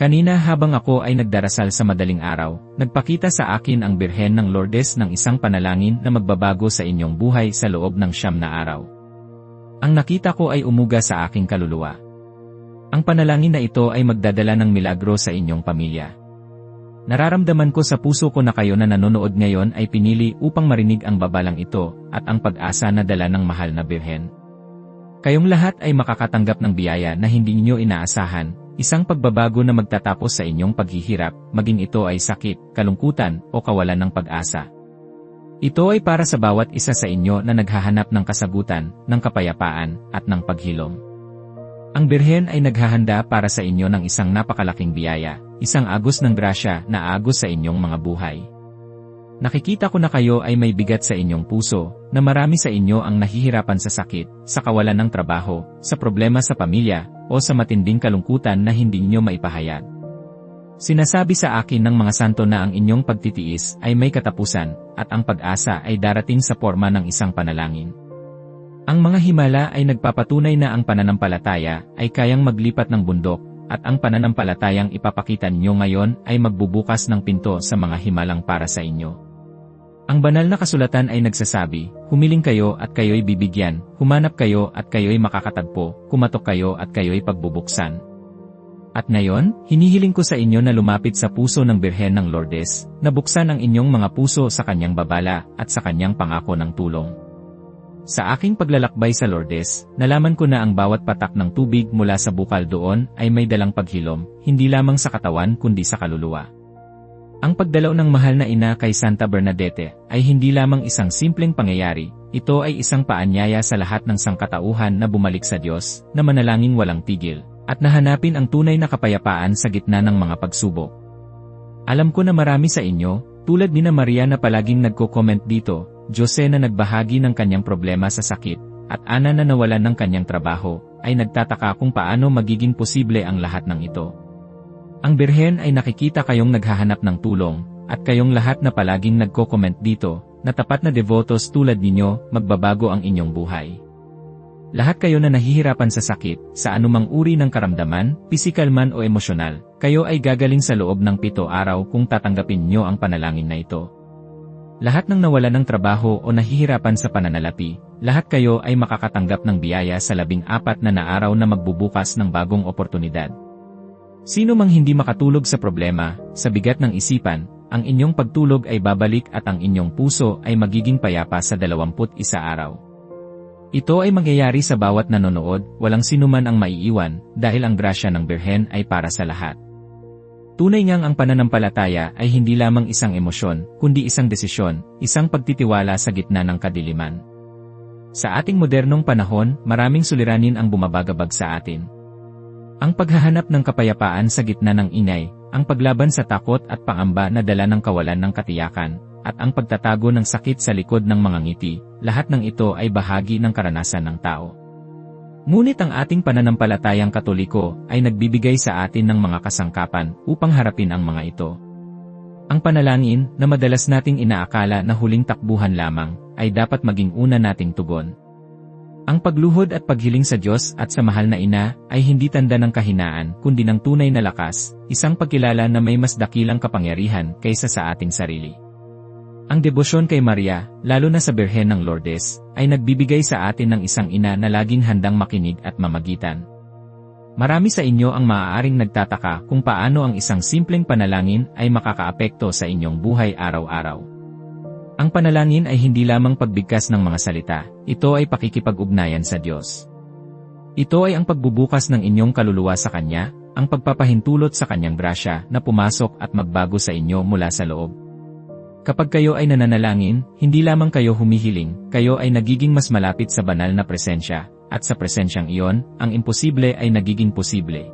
Kanina habang ako ay nagdarasal sa madaling araw, nagpakita sa akin ang Birhen ng Lourdes ng isang panalangin na magbabago sa inyong buhay sa loob ng siyam na araw. Ang nakita ko ay umuga sa aking kaluluwa. Ang panalangin na ito ay magdadala ng milagro sa inyong pamilya. Nararamdaman ko sa puso ko na kayo na nanonood ngayon ay pinili upang marinig ang babalang ito at ang pag-asa na dala ng mahal na Birhen. Kayong lahat ay makakatanggap ng biyaya na hindi ninyo inaasahan, isang pagbabago na magtatapos sa inyong paghihirap, maging ito ay sakit, kalungkutan, o kawalan ng pag-asa. Ito ay para sa bawat isa sa inyo na naghahanap ng kasagutan, ng kapayapaan, at ng paghilom. Ang Birhen ay naghahanda para sa inyo ng isang napakalaking biyaya, isang agos ng grasya na agos sa inyong mga buhay. Nakikita ko na kayo ay may bigat sa inyong puso, na marami sa inyo ang nahihirapan sa sakit, sa kawalan ng trabaho, sa problema sa pamilya, o sa matinding kalungkutan na hindi niyo maipahayag. Sinasabi sa akin ng mga santo na ang inyong pagtitiis ay may katapusan, at ang pag-asa ay darating sa forma ng isang panalangin. Ang mga himala ay nagpapatunay na ang pananampalataya ay kayang maglipat ng bundok, at ang pananampalatayang ipapakita niyo ngayon ay magbubukas ng pinto sa mga himalang para sa inyo. Ang banal na kasulatan ay nagsasabi, humiling kayo at kayo'y bibigyan, humanap kayo at kayo'y makakatagpo, kumatok kayo at kayo'y pagbubuksan. At ngayon, hinihiling ko sa inyo na lumapit sa puso ng Birhen ng Lourdes, na buksan ang inyong mga puso sa kanyang babala at sa kanyang pangako ng tulong. Sa aking paglalakbay sa Lourdes, nalaman ko na ang bawat patak ng tubig mula sa bukal doon ay may dalang paghilom, hindi lamang sa katawan kundi sa kaluluwa. Ang pagdalaw ng mahal na ina kay Santa Bernadette ay hindi lamang isang simpleng pangyayari, ito ay isang paanyaya sa lahat ng sangkatauhan na bumalik sa Diyos, na manalangin walang tigil, at nahanapin ang tunay na kapayapaan sa gitna ng mga pagsubok. Alam ko na marami sa inyo, tulad ni na Maria na palaging nagko-comment dito, Jose na nagbahagi ng kanyang problema sa sakit, at Ana na nawalan ng kanyang trabaho, ay nagtataka kung paano magiging posible ang lahat ng ito. Ang Birhen ay nakikita kayong naghahanap ng tulong, at kayong lahat na palaging nagko-comment dito, na tapat na devotos tulad ninyo, magbabago ang inyong buhay. Lahat kayo na nahihirapan sa sakit, sa anumang uri ng karamdaman, pisikal man o emosyonal, kayo ay gagaling sa loob ng pito araw kung tatanggapin nyo ang panalangin na ito. Lahat ng nawala ng trabaho o nahihirapan sa pananalapi, lahat kayo ay makakatanggap ng biyaya sa labing apat na naaraw na magbubukas ng bagong oportunidad. Sino mang hindi makatulog sa problema, sa bigat ng isipan, ang inyong pagtulog ay babalik at ang inyong puso ay magiging payapa sa 21 araw. Ito ay mangyayari sa bawat nanonood, walang sinuman ang maiiwan, dahil ang grasya ng Birhen ay para sa lahat. Tunay ngang ang pananampalataya ay hindi lamang isang emosyon, kundi isang desisyon, isang pagtitiwala sa gitna ng kadiliman. Sa ating modernong panahon, maraming suliranin ang bumabagabag sa atin, ang paghahanap ng kapayapaan sa gitna ng ingay, ang paglaban sa takot at pangamba na dala ng kawalan ng katiyakan, at ang pagtatago ng sakit sa likod ng mga ngiti, lahat ng ito ay bahagi ng karanasan ng tao. Ngunit ang ating pananampalatayang katoliko ay nagbibigay sa atin ng mga kasangkapan upang harapin ang mga ito. Ang panalangin na madalas nating inaakala na huling takbuhan lamang ay dapat maging una nating tugon. Ang pagluhod at paghiling sa Diyos at sa mahal na ina ay hindi tanda ng kahinaan kundi ng tunay na lakas, isang pagkilala na may mas dakilang kapangyarihan kaysa sa ating sarili. Ang debosyon kay Maria, lalo na sa Birhen ng Lourdes, ay nagbibigay sa atin ng isang ina na laging handang makinig at mamagitan. Marami sa inyo ang maaaring nagtataka kung paano ang isang simpleng panalangin ay makakaapekto sa inyong buhay araw-araw. Ang panalangin ay hindi lamang pagbigkas ng mga salita, ito ay pakikipag-ugnayan sa Diyos. Ito ay ang pagbubukas ng inyong kaluluwa sa Kanya, ang pagpapahintulot sa Kanyang grasya na pumasok at magbago sa inyo mula sa loob. Kapag kayo ay nananalangin, hindi lamang kayo humihiling, kayo ay nagiging mas malapit sa banal na presensya, at sa presensyang iyon, ang imposible ay nagiging posible.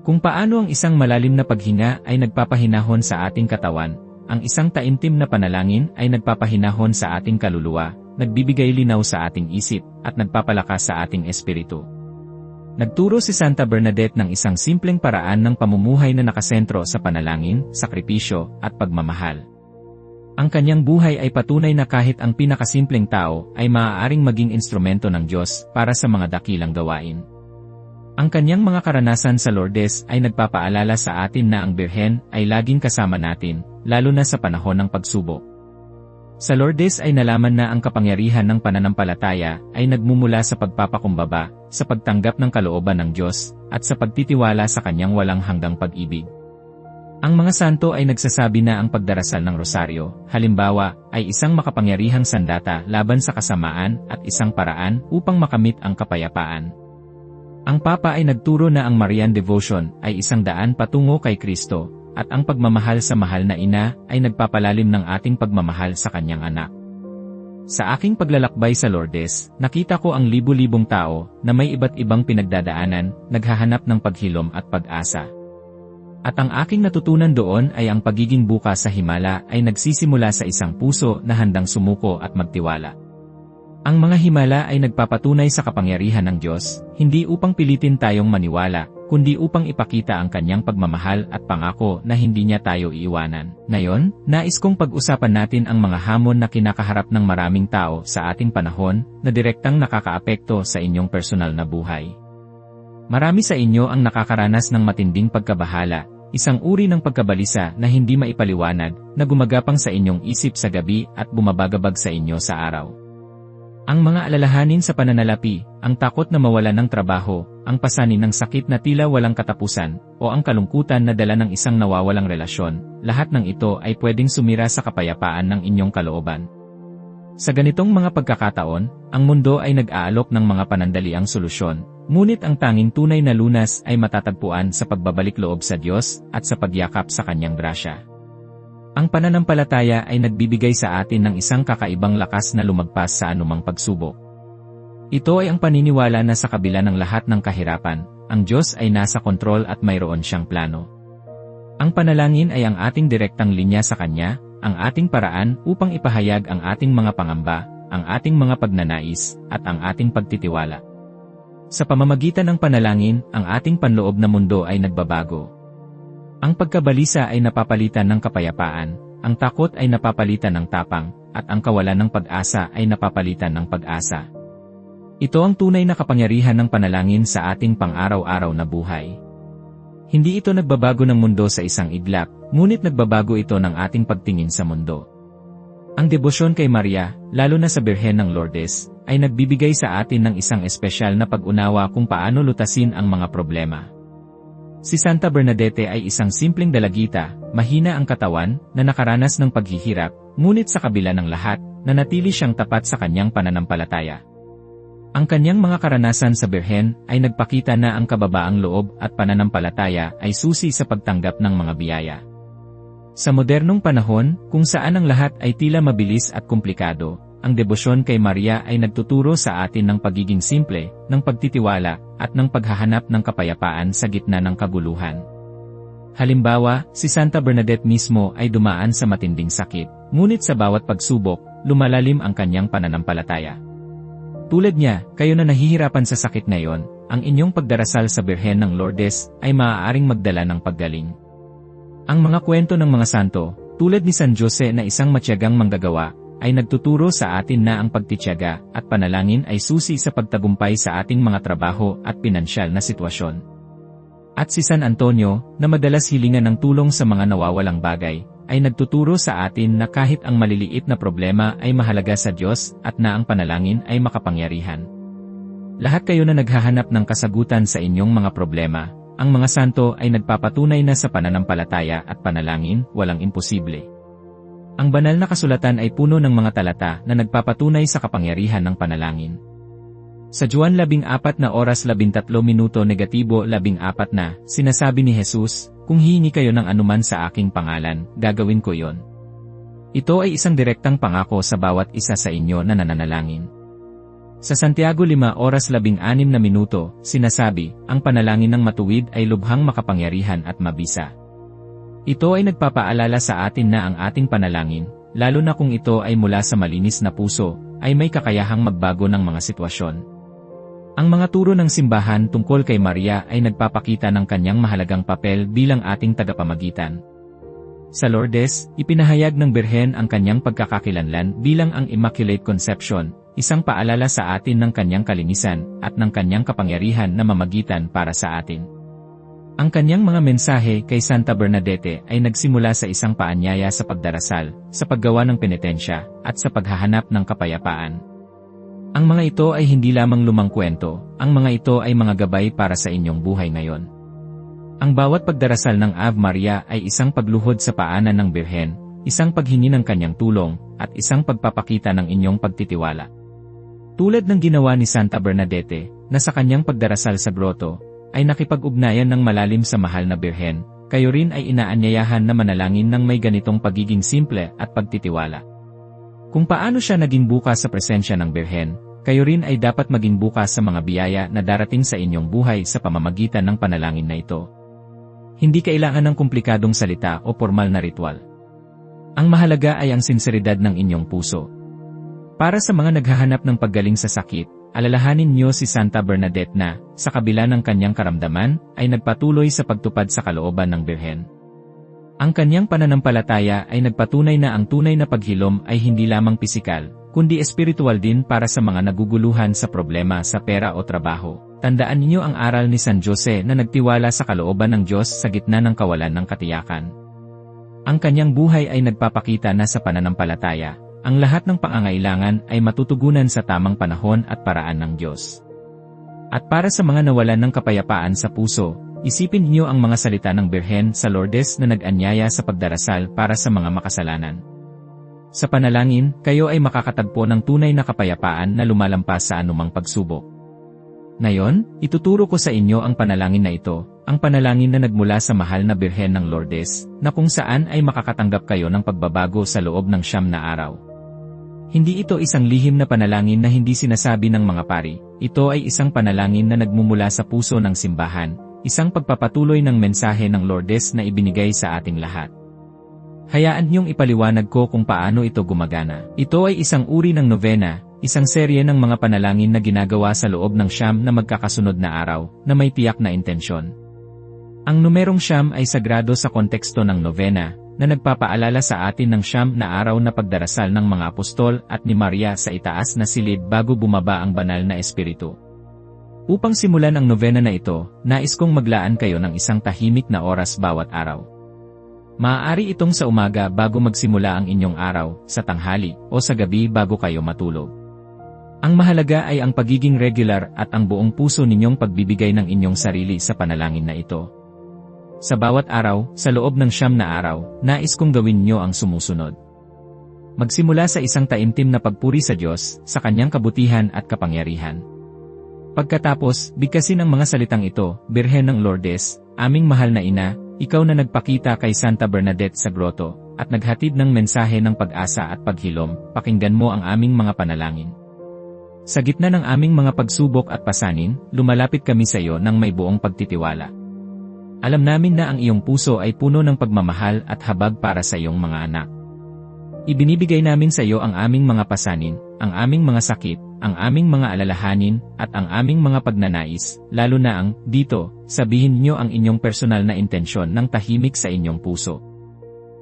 Kung paano ang isang malalim na paghinga ay nagpapahinahon sa ating katawan, ang isang taimtim na panalangin ay nagpapahinahon sa ating kaluluwa, nagbibigay linaw sa ating isip, at nagpapalakas sa ating espiritu. Nagturo si Santa Bernadette ng isang simpleng paraan ng pamumuhay na nakasentro sa panalangin, sakripisyo, at pagmamahal. Ang kanyang buhay ay patunay na kahit ang pinakasimpleng tao ay maaaring maging instrumento ng Diyos para sa mga dakilang gawain. Ang kanyang mga karanasan sa Lourdes ay nagpapaalala sa atin na ang Birhen ay laging kasama natin, lalo na sa panahon ng pagsubok. Sa Lourdes ay nalaman na ang kapangyarihan ng pananampalataya ay nagmumula sa pagpapakumbaba, sa pagtanggap ng kalooban ng Diyos, at sa pagtitiwala sa kanyang walang hanggang pag-ibig. Ang mga santo ay nagsasabi na ang pagdarasal ng rosaryo, halimbawa, ay isang makapangyarihang sandata laban sa kasamaan at isang paraan upang makamit ang kapayapaan. Ang Papa ay nagturo na ang Marian Devotion ay isang daan patungo kay Kristo, at ang pagmamahal sa mahal na ina ay nagpapalalim ng ating pagmamahal sa kanyang anak. Sa aking paglalakbay sa Lourdes, nakita ko ang libu-libong tao na may iba't ibang pinagdadaanan, naghahanap ng paghilom at pag-asa. At ang aking natutunan doon ay ang pagiging bukas sa himala ay nagsisimula sa isang puso na handang sumuko at magtiwala. Ang mga himala ay nagpapatunay sa kapangyarihan ng Diyos, hindi upang pilitin tayong maniwala, kundi upang ipakita ang kanyang pagmamahal at pangako na hindi niya tayo iiwanan. Ngayon, nais kong pag-usapan natin ang mga hamon na kinakaharap ng maraming tao sa ating panahon na direktang nakakaapekto sa inyong personal na buhay. Marami sa inyo ang nakakaranas ng matinding pagkabahala, isang uri ng pagkabalisa na hindi maipaliwanag na gumagapang sa inyong isip sa gabi at bumabagabag sa inyo sa araw. Ang mga alalahanin sa pananalapi, ang takot na mawala ng trabaho, ang pasanin ng sakit na tila walang katapusan, o ang kalungkutan na dala ng isang nawawalang relasyon, lahat ng ito ay pwedeng sumira sa kapayapaan ng inyong kalooban. Sa ganitong mga pagkakataon, ang mundo ay nag-aalok ng mga panandaliang solusyon, ngunit ang tanging tunay na lunas ay matatagpuan sa pagbabalik loob sa Diyos at sa pagyakap sa Kanyang grasya. Ang pananampalataya ay nagbibigay sa atin ng isang kakaibang lakas na lumagpas sa anumang pagsubok. Ito ay ang paniniwala na sa kabila ng lahat ng kahirapan, ang Diyos ay nasa kontrol at mayroon siyang plano. Ang panalangin ay ang ating direktang linya sa Kanya, ang ating paraan upang ipahayag ang ating mga pangamba, ang ating mga pagnanais, at ang ating pagtitiwala. Sa pamamagitan ng panalangin, ang ating panloob na mundo ay nagbabago, ang pagkabalisa ay napapalitan ng kapayapaan, ang takot ay napapalitan ng tapang, at ang kawalan ng pag-asa ay napapalitan ng pag-asa. Ito ang tunay na kapangyarihan ng panalangin sa ating pang-araw-araw na buhay. Hindi ito nagbabago ng mundo sa isang iglap, ngunit nagbabago ito ng ating pagtingin sa mundo. Ang debosyon kay Maria, lalo na sa Birhen ng Lourdes, ay nagbibigay sa atin ng isang espesyal na pag-unawa kung paano lutasin ang mga problema. Si Santa Bernadette ay isang simpleng dalagita, mahina ang katawan, na nakaranas ng paghihirap, ngunit sa kabila ng lahat, nanatili siyang tapat sa kanyang pananampalataya. Ang kanyang mga karanasan sa Birhen ay nagpakita na ang kababaang loob at pananampalataya ay susi sa pagtanggap ng mga biyaya. Sa modernong panahon, kung saan ang lahat ay tila mabilis at komplikado, ang debosyon kay Maria ay nagtuturo sa atin ng pagiging simple, ng pagtitiwala, at ng paghahanap ng kapayapaan sa gitna ng kaguluhan. Halimbawa, si Santa Bernadette mismo ay dumaan sa matinding sakit, ngunit sa bawat pagsubok, lumalalim ang kanyang pananampalataya. Tulad niya, kayo na nahihirapan sa sakit ngayon, ang inyong pagdarasal sa Birhen ng Lourdes ay maaaring magdala ng paggaling. Ang mga kwento ng mga santo, tulad ni San Jose na isang matyagang manggagawa, ay nagtuturo sa atin na ang pagtityaga at panalangin ay susi sa pagtagumpay sa ating mga trabaho at pinansyal na sitwasyon. At si San Antonio, na madalas hilingan ng tulong sa mga nawawalang bagay, ay nagtuturo sa atin na kahit ang maliliit na problema ay mahalaga sa Diyos at na ang panalangin ay makapangyarihan. Lahat kayo na naghahanap ng kasagutan sa inyong mga problema, ang mga santo ay nagpapatunay na sa pananampalataya at panalangin, walang imposible. Ang banal na kasulatan ay puno ng mga talata na nagpapatunay sa kapangyarihan ng panalangin. Sa Juan 14 na oras 13 minuto negatibo 14 na, sinasabi ni Jesus, Kung hihingi kayo ng anuman sa aking pangalan, gagawin ko yon. Ito ay isang direktang pangako sa bawat isa sa inyo na nananalangin. Sa Santiago 5 oras 16 na minuto, sinasabi, ang panalangin ng matuwid ay lubhang makapangyarihan at mabisa. Ito ay nagpapaalala sa atin na ang ating panalangin, lalo na kung ito ay mula sa malinis na puso, ay may kakayahang magbago ng mga sitwasyon. Ang mga turo ng simbahan tungkol kay Maria ay nagpapakita ng kanyang mahalagang papel bilang ating tagapamagitan. Sa Lourdes, ipinahayag ng Birhen ang kanyang pagkakakilanlan bilang ang Immaculate Conception, isang paalala sa atin ng kanyang kalinisan at ng kanyang kapangyarihan na mamagitan para sa atin. Ang kanyang mga mensahe kay Santa Bernadette ay nagsimula sa isang paanyaya sa pagdarasal, sa paggawa ng penitensya, at sa paghahanap ng kapayapaan. Ang mga ito ay hindi lamang lumang kwento, ang mga ito ay mga gabay para sa inyong buhay ngayon. Ang bawat pagdarasal ng Ave Maria ay isang pagluhod sa paanan ng Birhen, isang paghingi ng kanyang tulong, at isang pagpapakita ng inyong pagtitiwala. Tulad ng ginawa ni Santa Bernadette, na sa kanyang pagdarasal sa grotto, ay nakipag-ugnayan ng malalim sa mahal na birhen, kayo rin ay inaanyayahan na manalangin ng may ganitong pagiging simple at pagtitiwala. Kung paano siya naging bukas sa presensya ng birhen, kayo rin ay dapat maging bukas sa mga biyaya na darating sa inyong buhay sa pamamagitan ng panalangin na ito. Hindi kailangan ng komplikadong salita o formal na ritual. Ang mahalaga ay ang sinseridad ng inyong puso. Para sa mga naghahanap ng paggaling sa sakit, alalahanin niyo si Santa Bernadette na, sa kabila ng kanyang karamdaman, ay nagpatuloy sa pagtupad sa kalooban ng Birhen. Ang kanyang pananampalataya ay nagpatunay na ang tunay na paghilom ay hindi lamang pisikal, kundi espiritual din para sa mga naguguluhan sa problema sa pera o trabaho. Tandaan niyo ang aral ni San Jose na nagtiwala sa kalooban ng Diyos sa gitna ng kawalan ng katiyakan. Ang kanyang buhay ay nagpapakita na sa pananampalataya, ang lahat ng pangangailangan ay matutugunan sa tamang panahon at paraan ng Diyos. At para sa mga nawalan ng kapayapaan sa puso, isipin niyo ang mga salita ng Birhen sa Lourdes na nag-anyaya sa pagdarasal para sa mga makasalanan. Sa panalangin, kayo ay makakatagpo ng tunay na kapayapaan na lumalampas sa anumang pagsubok. Ngayon, ituturo ko sa inyo ang panalangin na ito, ang panalangin na nagmula sa mahal na Birhen ng Lourdes, na kung saan ay makakatanggap kayo ng pagbabago sa loob ng siyam na araw. Hindi ito isang lihim na panalangin na hindi sinasabi ng mga pari, ito ay isang panalangin na nagmumula sa puso ng simbahan, isang pagpapatuloy ng mensahe ng Lourdes na ibinigay sa ating lahat. Hayaan niyong ipaliwanag ko kung paano ito gumagana. Ito ay isang uri ng novena, isang serye ng mga panalangin na ginagawa sa loob ng siyam na magkakasunod na araw, na may tiyak na intensyon. Ang numerong siyam ay sagrado sa konteksto ng novena, na nagpapaalala sa atin ng siyam na araw na pagdarasal ng mga apostol at ni Maria sa itaas na silid bago bumaba ang banal na espiritu. Upang simulan ang novena na ito, nais kong maglaan kayo ng isang tahimik na oras bawat araw. Maaari itong sa umaga bago magsimula ang inyong araw, sa tanghali, o sa gabi bago kayo matulog. Ang mahalaga ay ang pagiging regular at ang buong puso ninyong pagbibigay ng inyong sarili sa panalangin na ito. Sa bawat araw, sa loob ng siyam na araw, nais kong gawin niyo ang sumusunod. Magsimula sa isang taimtim na pagpuri sa Diyos, sa kanyang kabutihan at kapangyarihan. Pagkatapos, bigkasin ang mga salitang ito, Birhen ng Lourdes, aming mahal na ina, ikaw na nagpakita kay Santa Bernadette sa grotto, at naghatid ng mensahe ng pag-asa at paghilom, pakinggan mo ang aming mga panalangin. Sa gitna ng aming mga pagsubok at pasanin, lumalapit kami sa iyo ng may buong pagtitiwala. Alam namin na ang iyong puso ay puno ng pagmamahal at habag para sa iyong mga anak. Ibinibigay namin sa iyo ang aming mga pasanin, ang aming mga sakit, ang aming mga alalahanin, at ang aming mga pagnanais, lalo na ang, dito, sabihin niyo ang inyong personal na intensyon ng tahimik sa inyong puso.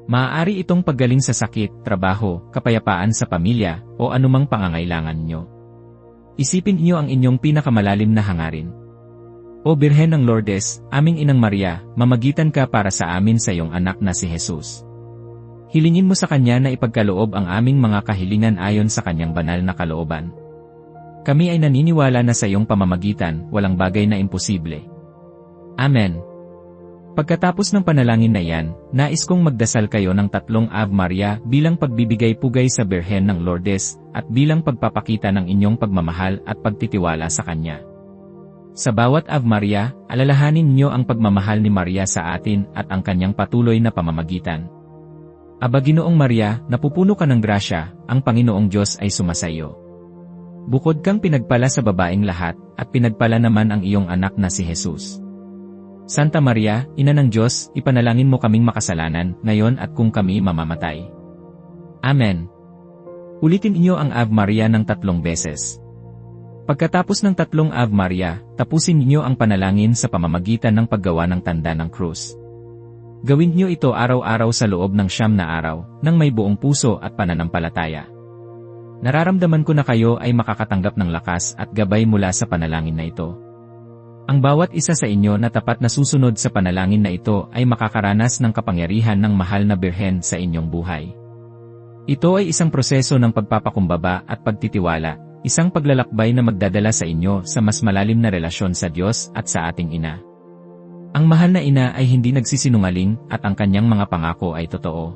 Maaari itong paggaling sa sakit, trabaho, kapayapaan sa pamilya, o anumang pangangailangan nyo. Isipin niyo ang inyong pinakamalalim na hangarin, o Birhen ng Lourdes, aming Inang Maria, mamagitan ka para sa amin sa iyong anak na si Jesus. Hilingin mo sa Kanya na ipagkaloob ang aming mga kahilingan ayon sa Kanyang banal na kalooban. Kami ay naniniwala na sa iyong pamamagitan, walang bagay na imposible. Amen. Pagkatapos ng panalangin na iyan, nais kong magdasal kayo ng tatlong Ave Maria bilang pagbibigay pugay sa Birhen ng Lourdes at bilang pagpapakita ng inyong pagmamahal at pagtitiwala sa Kanya. Sa bawat Ave Maria, alalahanin niyo ang pagmamahal ni Maria sa atin at ang kanyang patuloy na pamamagitan. Aba Ginoong Maria, napupuno ka ng grasya, ang Panginoong Diyos ay sumasayo. Bukod kang pinagpala sa babaeng lahat, at pinagpala naman ang iyong anak na si Jesus. Santa Maria, Ina ng Diyos, ipanalangin mo kaming makasalanan, ngayon at kung kami mamamatay. Amen. Ulitin niyo ang Ave Maria ng tatlong beses. Pagkatapos ng tatlong Ave Maria, tapusin niyo ang panalangin sa pamamagitan ng paggawa ng tanda ng krus. Gawin niyo ito araw-araw sa loob ng siyam na araw, nang may buong puso at pananampalataya. Nararamdaman ko na kayo ay makakatanggap ng lakas at gabay mula sa panalangin na ito. Ang bawat isa sa inyo na tapat na susunod sa panalangin na ito ay makakaranas ng kapangyarihan ng mahal na birhen sa inyong buhay. Ito ay isang proseso ng pagpapakumbaba at pagtitiwala, isang paglalakbay na magdadala sa inyo sa mas malalim na relasyon sa Diyos at sa ating ina. Ang mahal na ina ay hindi nagsisinungaling at ang kanyang mga pangako ay totoo.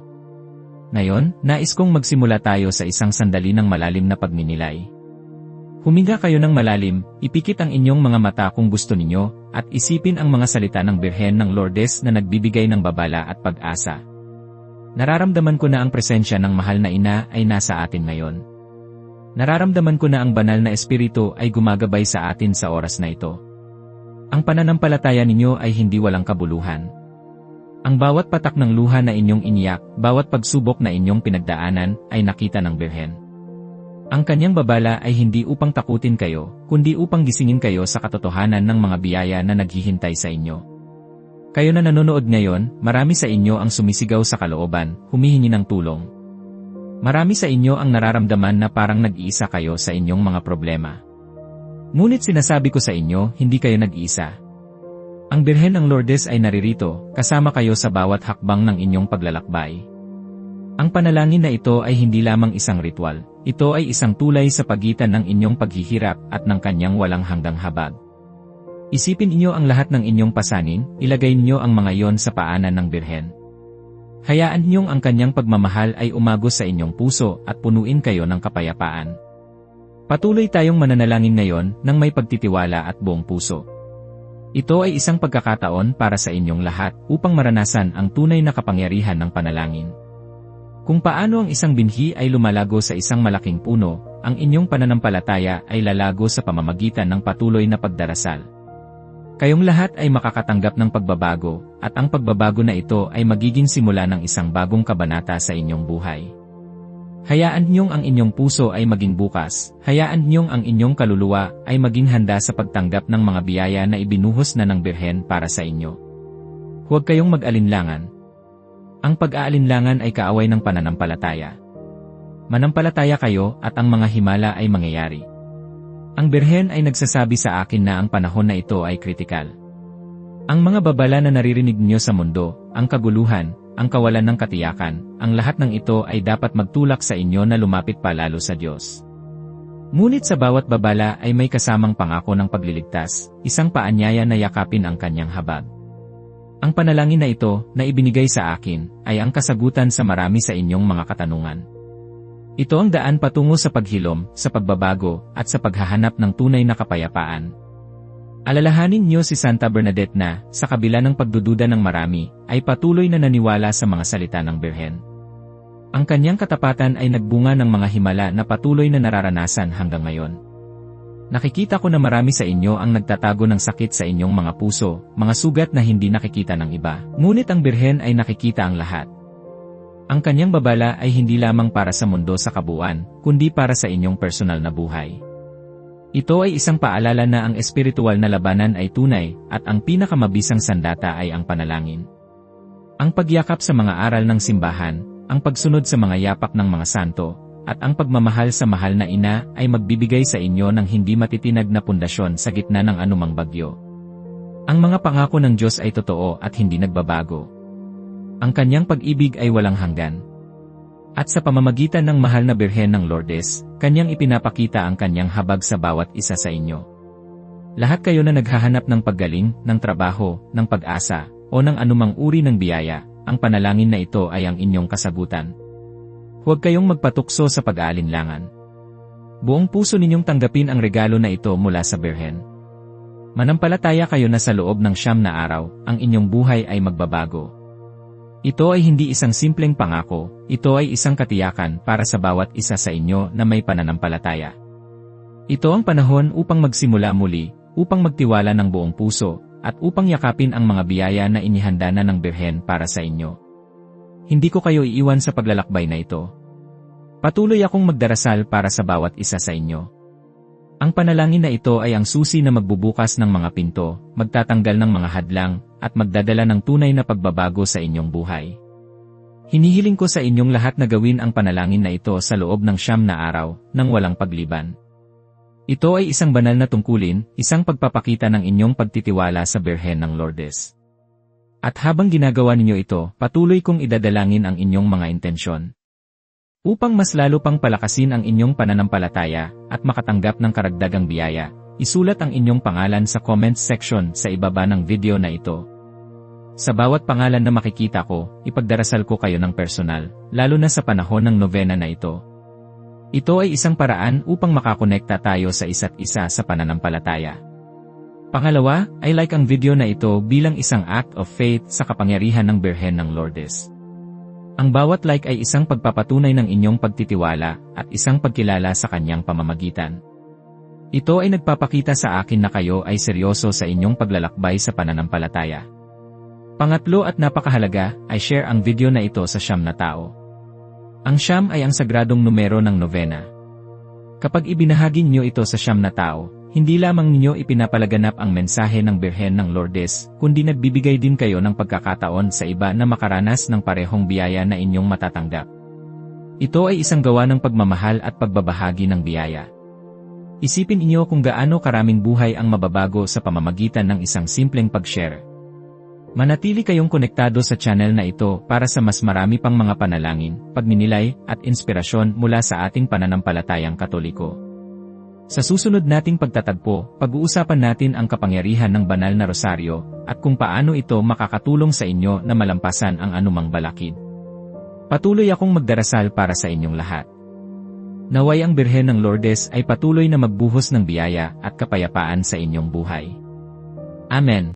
Ngayon, nais kong magsimula tayo sa isang sandali ng malalim na pagninilay. Huminga kayo ng malalim, ipikit ang inyong mga mata kung gusto ninyo, at isipin ang mga salita ng Birhen ng Lourdes na nagbibigay ng babala at pag-asa. Nararamdaman ko na ang presensya ng mahal na ina ay nasa atin ngayon. Nararamdaman ko na ang banal na espiritu ay gumagabay sa atin sa oras na ito. Ang pananampalataya ninyo ay hindi walang kabuluhan. Ang bawat patak ng luha na inyong iniyak, bawat pagsubok na inyong pinagdaanan, ay nakita ng Birhen. Ang kanyang babala ay hindi upang takutin kayo, kundi upang gisingin kayo sa katotohanan ng mga biyaya na naghihintay sa inyo. Kayo na nanonood ngayon, marami sa inyo ang sumisigaw sa kalooban, humihingi ng tulong. Marami sa inyo ang nararamdaman na parang nag-iisa kayo sa inyong mga problema. Ngunit sinasabi ko sa inyo, hindi kayo nag-iisa. Ang Birhen ng Lourdes ay naririto, kasama kayo sa bawat hakbang ng inyong paglalakbay. Ang panalangin na ito ay hindi lamang isang ritual, ito ay isang tulay sa pagitan ng inyong paghihirap at ng kanyang walang hanggang habag. Isipin inyo ang lahat ng inyong pasanin, ilagay niyo ang mga yon sa paanan ng Birhen. Hayaan niyong ang kanyang pagmamahal ay umagos sa inyong puso at punuin kayo ng kapayapaan. Patuloy tayong mananalangin ngayon ng may pagtitiwala at buong puso. Ito ay isang pagkakataon para sa inyong lahat upang maranasan ang tunay na kapangyarihan ng panalangin. Kung paano ang isang binhi ay lumalago sa isang malaking puno, ang inyong pananampalataya ay lalago sa pamamagitan ng patuloy na pagdarasal. Kayong lahat ay makakatanggap ng pagbabago, at ang pagbabago na ito ay magiging simula ng isang bagong kabanata sa inyong buhay. Hayaan niyong ang inyong puso ay maging bukas, hayaan niyong ang inyong kaluluwa ay maging handa sa pagtanggap ng mga biyaya na ibinuhos na ng Birhen para sa inyo. Huwag kayong mag-alinlangan. Ang pag-aalinlangan ay kaaway ng pananampalataya. Manampalataya kayo at ang mga himala ay mangyayari. Ang Birhen ay nagsasabi sa akin na ang panahon na ito ay kritikal. Ang mga babala na naririnig niyo sa mundo, ang kaguluhan, ang kawalan ng katiyakan, ang lahat ng ito ay dapat magtulak sa inyo na lumapit palalo sa Diyos. Ngunit sa bawat babala ay may kasamang pangako ng pagliligtas, isang paanyaya na yakapin ang kanyang habag. Ang panalangin na ito, na ibinigay sa akin, ay ang kasagutan sa marami sa inyong mga katanungan. Ito ang daan patungo sa paghilom, sa pagbabago, at sa paghahanap ng tunay na kapayapaan, Alalahanin niyo si Santa Bernadette na, sa kabila ng pagdududa ng marami, ay patuloy na naniwala sa mga salita ng Birhen. Ang kanyang katapatan ay nagbunga ng mga himala na patuloy na nararanasan hanggang ngayon. Nakikita ko na marami sa inyo ang nagtatago ng sakit sa inyong mga puso, mga sugat na hindi nakikita ng iba. Ngunit ang Birhen ay nakikita ang lahat. Ang kanyang babala ay hindi lamang para sa mundo sa kabuuan, kundi para sa inyong personal na buhay. Ito ay isang paalala na ang espiritual na labanan ay tunay, at ang pinakamabisang sandata ay ang panalangin. Ang pagyakap sa mga aral ng simbahan, ang pagsunod sa mga yapak ng mga santo, at ang pagmamahal sa mahal na ina ay magbibigay sa inyo ng hindi matitinag na pundasyon sa gitna ng anumang bagyo. Ang mga pangako ng Diyos ay totoo at hindi nagbabago. Ang kanyang pag-ibig ay walang hanggan. At sa pamamagitan ng mahal na Birhen ng Lourdes, kanyang ipinapakita ang kanyang habag sa bawat isa sa inyo. Lahat kayo na naghahanap ng paggaling, ng trabaho, ng pag-asa, o ng anumang uri ng biyaya, ang panalangin na ito ay ang inyong kasagutan. Huwag kayong magpatukso sa pag-aalinlangan. Buong puso ninyong tanggapin ang regalo na ito mula sa Birhen. Manampalataya kayo na sa loob ng siyam na araw, ang inyong buhay ay magbabago. Ito ay hindi isang simpleng pangako, ito ay isang katiyakan para sa bawat isa sa inyo na may pananampalataya. Ito ang panahon upang magsimula muli, upang magtiwala ng buong puso, at upang yakapin ang mga biyaya na inihanda na ng Birhen para sa inyo. Hindi ko kayo iiwan sa paglalakbay na ito. Patuloy akong magdarasal para sa bawat isa sa inyo. Ang panalangin na ito ay ang susi na magbubukas ng mga pinto, magtatanggal ng mga hadlang, at magdadala ng tunay na pagbabago sa inyong buhay. Hinihiling ko sa inyong lahat na gawin ang panalangin na ito sa loob ng siyam na araw, nang walang pagliban. Ito ay isang banal na tungkulin, isang pagpapakita ng inyong pagtitiwala sa Birhen ng Lourdes. At habang ginagawa ninyo ito, patuloy kong idadalangin ang inyong mga intensyon. Upang mas lalo pang palakasin ang inyong pananampalataya at makatanggap ng karagdagang biyaya, isulat ang inyong pangalan sa comments section sa ibaba ng video na ito. Sa bawat pangalan na makikita ko, ipagdarasal ko kayo ng personal, lalo na sa panahon ng novena na ito. Ito ay isang paraan upang makakonekta tayo sa isa't isa sa pananampalataya. Pangalawa, ay like ang video na ito bilang isang act of faith sa kapangyarihan ng Birhen ng Lourdes. Ang bawat like ay isang pagpapatunay ng inyong pagtitiwala at isang pagkilala sa kanyang pamamagitan. Ito ay nagpapakita sa akin na kayo ay seryoso sa inyong paglalakbay sa pananampalataya. Pangatlo at napakahalaga ay share ang video na ito sa siyam na tao. Ang siyam ay ang sagradong numero ng novena. Kapag ibinahagi niyo ito sa siyam na tao, hindi lamang ninyo ipinapalaganap ang mensahe ng Birhen ng Lourdes, kundi nagbibigay din kayo ng pagkakataon sa iba na makaranas ng parehong biyaya na inyong matatanggap. Ito ay isang gawa ng pagmamahal at pagbabahagi ng biyaya. Isipin inyo kung gaano karaming buhay ang mababago sa pamamagitan ng isang simpleng pag-share. Manatili kayong konektado sa channel na ito para sa mas marami pang mga panalangin, pagninilay, at inspirasyon mula sa ating pananampalatayang katoliko. Sa susunod nating pagtatagpo, pag-uusapan natin ang kapangyarihan ng banal na rosaryo at kung paano ito makakatulong sa inyo na malampasan ang anumang balakid. Patuloy akong magdarasal para sa inyong lahat. Naway ang Birhen ng Lourdes ay patuloy na magbuhos ng biyaya at kapayapaan sa inyong buhay. Amen.